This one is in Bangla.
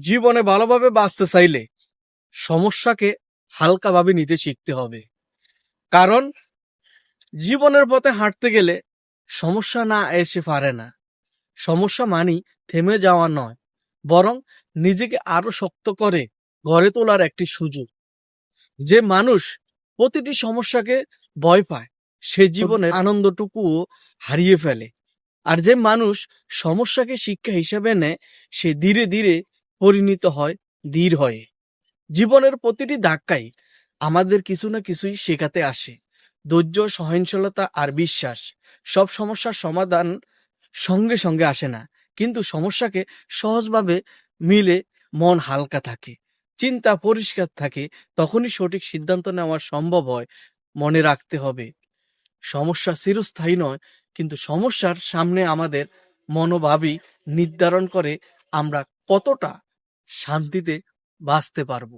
জীবনে ভালোভাবে বাঁচতে চাইলে সমস্যাকে হালকাভাবে নিতে শিখতে হবে। কারণ জীবনের পথে হাঁটতে গেলে সমস্যা না এসে পারে না। সমস্যা মানি থেমে যাওয়া নয়, বরং নিজেকে আরও শক্ত করে গড়ে তোলার একটি সুযোগ। যে মানুষ প্রতিটি সমস্যাকে ভয় পায়, সে জীবনের আনন্দটুকুও হারিয়ে ফেলে। আর যে মানুষ সমস্যাকে শিক্ষা হিসেবে নেয়, সে ধীরে ধীরে পরিণত হয় ধীর হয়ে। জীবনের প্রতিটি ধাক্কাই আমাদের কিছু না কিছুই শেখাতে আসে। ধৈর্য সহনশীলতা আর বিশ্বাস সব সমস্যার সমাধান সঙ্গে সঙ্গে আসে না। কিন্তু সমস্যাকে সহজভাবে মিলে মন হালকা থাকে, চিন্তা পরিষ্কার থাকে, তখনই সঠিক সিদ্ধান্ত নেওয়া সম্ভব হয়, মনে রাখতে হবে। সমস্যা চিরস্থায়ী নয়, কিন্তু সমস্যার সামনে আমাদের মনোভাবই নির্ধারণ করে আমরা কতটা শান্তিতে বাঁচতে পারব।